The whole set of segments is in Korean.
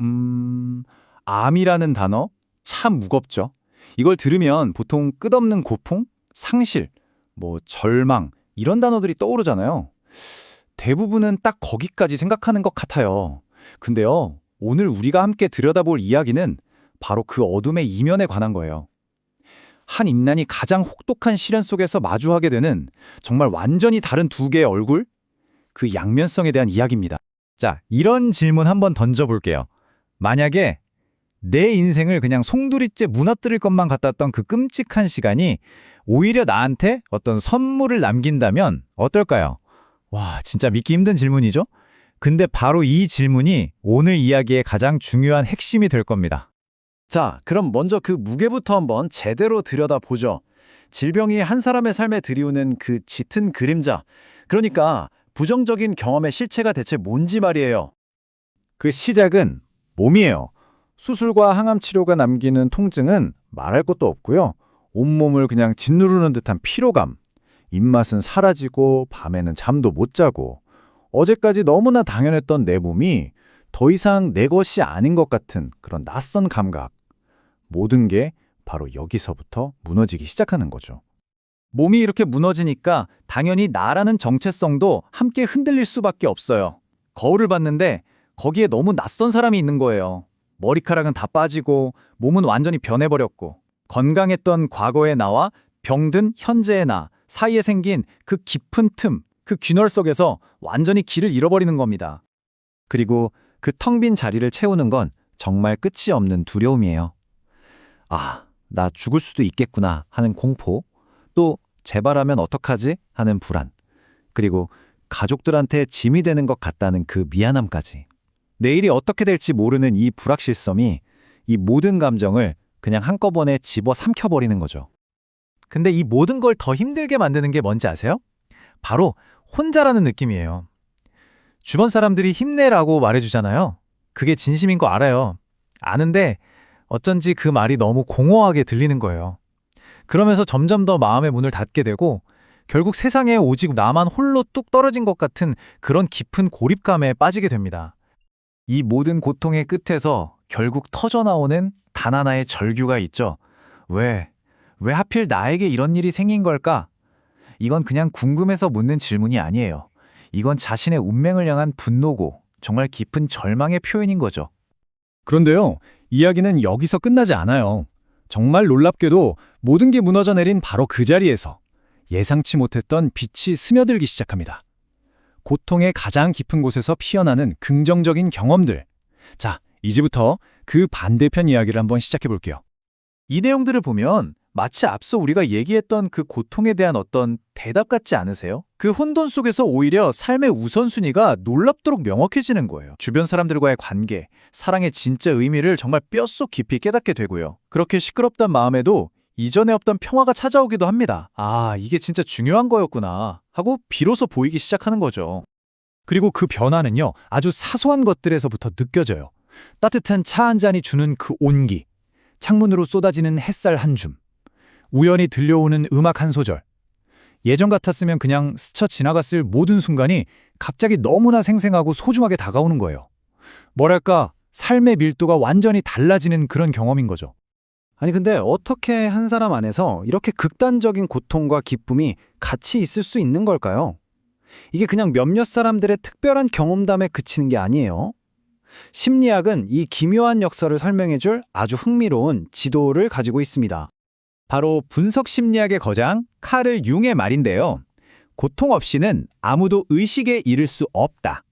음, 암이라는 단어 참 무겁죠. 이걸 들으면 보통 끝없는 고통, 상실, 뭐 절망 이런 단어들이 떠오르잖아요. 대부분은 딱 거기까지 생각하는 것 같아요. 근데요, 오늘 우리가 함께 들여다볼 이야기는 바로 그 어둠의 이면에 관한 거예요. 한 임난이 가장 혹독한 시련 속에서 마주하게 되는 정말 완전히 다른 두 개의 얼굴? 그 양면성에 대한 이야기입니다. 자, 이런 질문 한번 던져볼게요. 만약에 내 인생을 그냥 송두리째 무너뜨릴 것만 같았던 그 끔찍한 시간이 오히려 나한테 어떤 선물을 남긴다면 어떨까요? 와, 진짜 믿기 힘든 질문이죠? 근데 바로 이 질문이 오늘 이야기의 가장 중요한 핵심이 될 겁니다. 자, 그럼 먼저 그 무게부터 한번 제대로 들여다보죠. 질병이 한 사람의 삶에 들이우는 그 짙은 그림자. 그러니까 부정적인 경험의 실체가 대체 뭔지 말이에요. 그 시작은 몸이에요. 수술과 항암 치료가 남기는 통증은 말할 것도 없고요. 온몸을 그냥 짓누르는 듯한 피로감. 입맛은 사라지고 밤에는 잠도 못 자고 어제까지 너무나 당연했던 내 몸이 더 이상 내 것이 아닌 것 같은 그런 낯선 감각. 모든 게 바로 여기서부터 무너지기 시작하는 거죠. 몸이 이렇게 무너지니까 당연히 나라는 정체성도 함께 흔들릴 수밖에 없어요. 거울을 봤는데 거기에 너무 낯선 사람이 있는 거예요. 머리카락은 다 빠지고 몸은 완전히 변해버렸고 건강했던 과거의 나와 병든 현재의 나 사이에 생긴 그 깊은 틈, 그 균열 속에서 완전히 길을 잃어버리는 겁니다. 그리고 그 텅 빈 자리를 채우는 건 정말 끝이 없는 두려움이에요. 아, 나 죽을 수도 있겠구나 하는 공포, 또 재발하면 어떡하지 하는 불안, 그리고 가족들한테 짐이 되는 것 같다는 그 미안함까지. 내일이 어떻게 될지 모르는 이 불확실성이 이 모든 감정을 그냥 한꺼번에 집어 삼켜버리는 거죠. 근데 이 모든 걸 더 힘들게 만드는 게 뭔지 아세요? 바로 혼자라는 느낌이에요. 주변 사람들이 힘내라고 말해주잖아요. 그게 진심인 거 알아요. 아는데 어쩐지 그 말이 너무 공허하게 들리는 거예요. 그러면서 점점 더 마음의 문을 닫게 되고 결국 세상에 오직 나만 홀로 뚝 떨어진 것 같은 그런 깊은 고립감에 빠지게 됩니다. 이 모든 고통의 끝에서 결국 터져나오는 단 하나의 절규가 있죠. 왜? 왜 하필 나에게 이런 일이 생긴 걸까? 이건 그냥 궁금해서 묻는 질문이 아니에요. 이건 자신의 운명을 향한 분노고 정말 깊은 절망의 표현인 거죠. 그런데요, 이야기는 여기서 끝나지 않아요. 정말 놀랍게도 모든 게 무너져 내린 바로 그 자리에서 예상치 못했던 빛이 스며들기 시작합니다. 고통의 가장 깊은 곳에서 피어나는 긍정적인 경험들. 자, 이제부터 그 반대편 이야기를 한번 시작해 볼게요. 이 내용들을 보면 마치 앞서 우리가 얘기했던 그 고통에 대한 어떤 대답 같지 않으세요? 그 혼돈 속에서 오히려 삶의 우선순위가 놀랍도록 명확해지는 거예요. 주변 사람들과의 관계, 사랑의 진짜 의미를 정말 뼛속 깊이 깨닫게 되고요. 그렇게 시끄럽단 마음에도 이전에 없던 평화가 찾아오기도 합니다. 아, 이게 진짜 중요한 거였구나 하고 비로소 보이기 시작하는 거죠. 그리고 그 변화는요, 아주 사소한 것들에서부터 느껴져요. 따뜻한 차 한 잔이 주는 그 온기, 창문으로 쏟아지는 햇살 한 줌, 우연히 들려오는 음악 한 소절. 예전 같았으면 그냥 스쳐 지나갔을 모든 순간이 갑자기 너무나 생생하고 소중하게 다가오는 거예요. 뭐랄까, 삶의 밀도가 완전히 달라지는 그런 경험인 거죠. 아니 근데 어떻게 한 사람 안에서 이렇게 극단적인 고통과 기쁨이 같이 있을 수 있는 걸까요? 이게 그냥 몇몇 사람들의 특별한 경험담에 그치는 게 아니에요. 심리학은 이 기묘한 역사를 설명해 줄 아주 흥미로운 지도를 가지고 있습니다. 바로 분석 심리학의 거장 카를 융의 말인데요. 고통 없이는 아무도 의식에 이를 수 없다.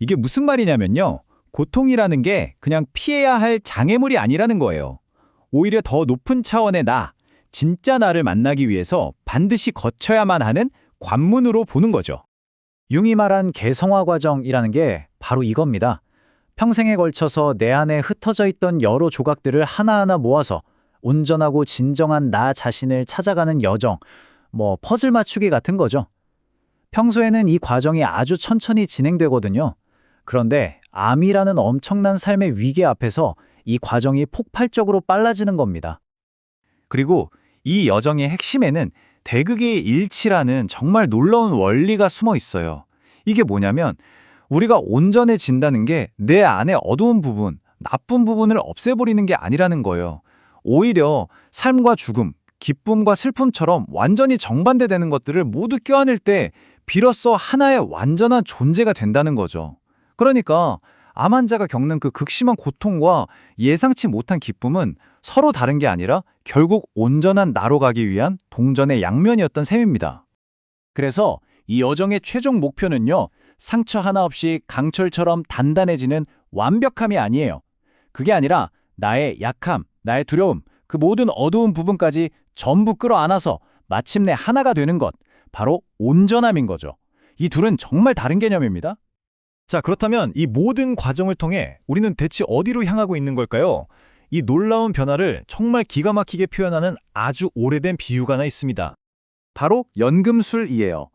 이게 무슨 말이냐면요. 고통이라는 게 그냥 피해야 할 장애물이 아니라는 거예요. 오히려 더 높은 차원의 나, 진짜 나를 만나기 위해서 반드시 거쳐야만 하는 관문으로 보는 거죠. 융이 말한 개성화 과정이라는 게 바로 이겁니다. 평생에 걸쳐서 내 안에 흩어져 있던 여러 조각들을 하나하나 모아서 온전하고 진정한 나 자신을 찾아가는 여정, 뭐 퍼즐 맞추기 같은 거죠. 평소에는 이 과정이 아주 천천히 진행되거든요. 그런데 암이라는 엄청난 삶의 위기 앞에서 이 과정이 폭발적으로 빨라지는 겁니다. 그리고 이 여정의 핵심에는 대극의 일치라는 정말 놀라운 원리가 숨어 있어요. 이게 뭐냐면 우리가 온전해진다는 게 내 안의 어두운 부분, 나쁜 부분을 없애버리는 게 아니라는 거예요. 오히려 삶과 죽음, 기쁨과 슬픔처럼 완전히 정반대되는 것들을 모두 껴안을 때 비로소 하나의 완전한 존재가 된다는 거죠. 그러니까 암 환자가 겪는 그 극심한 고통과 예상치 못한 기쁨은 서로 다른 게 아니라 결국 온전한 나로 가기 위한 동전의 양면이었던 셈입니다. 그래서 이 여정의 최종 목표는요, 상처 하나 없이 강철처럼 단단해지는 완벽함이 아니에요. 그게 아니라 나의 약함, 나의 두려움, 그 모든 어두운 부분까지 전부 끌어안아서 마침내 하나가 되는 것, 바로 온전함인 거죠. 이 둘은 정말 다른 개념입니다. 자, 그렇다면 이 모든 과정을 통해 우리는 대체 어디로 향하고 있는 걸까요? 이 놀라운 변화를 정말 기가 막히게 표현하는 아주 오래된 비유가 하나 있습니다. 바로 연금술이에요.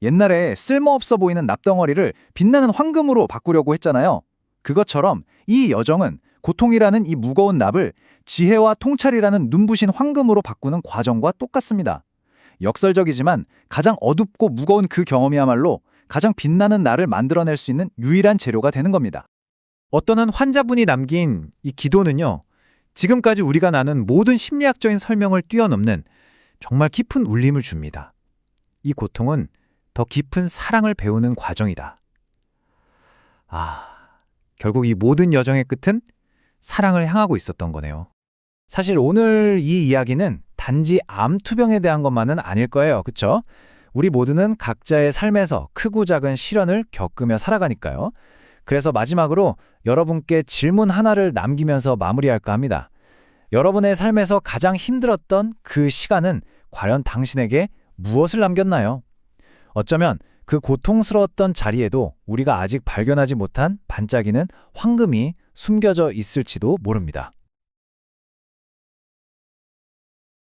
옛날에 쓸모없어 보이는 납덩어리를 빛나는 황금으로 바꾸려고 했잖아요. 그것처럼 이 여정은 고통이라는 이 무거운 납을 지혜와 통찰이라는 눈부신 황금으로 바꾸는 과정과 똑같습니다. 역설적이지만 가장 어둡고 무거운 그 경험이야말로 가장 빛나는 나를 만들어낼 수 있는 유일한 재료가 되는 겁니다. 어떤 한 환자분이 남긴 이 기도는요. 지금까지 우리가 나눈 모든 심리학적인 설명을 뛰어넘는 정말 깊은 울림을 줍니다. 이 고통은 더 깊은 사랑을 배우는 과정이다. 아, 결국 이 모든 여정의 끝은 사랑을 향하고 있었던 거네요. 사실 오늘 이 이야기는 단지 암투병에 대한 것만은 아닐 거예요. 그쵸? 우리 모두는 각자의 삶에서 크고 작은 시련을 겪으며 살아가니까요. 그래서 마지막으로 여러분께 질문 하나를 남기면서 마무리할까 합니다. 여러분의 삶에서 가장 힘들었던 그 시간은 과연 당신에게 무엇을 남겼나요? 어쩌면 그 고통스러웠던 자리에도 우리가 아직 발견하지 못한 반짝이는 황금이 숨겨져 있을지도 모릅니다.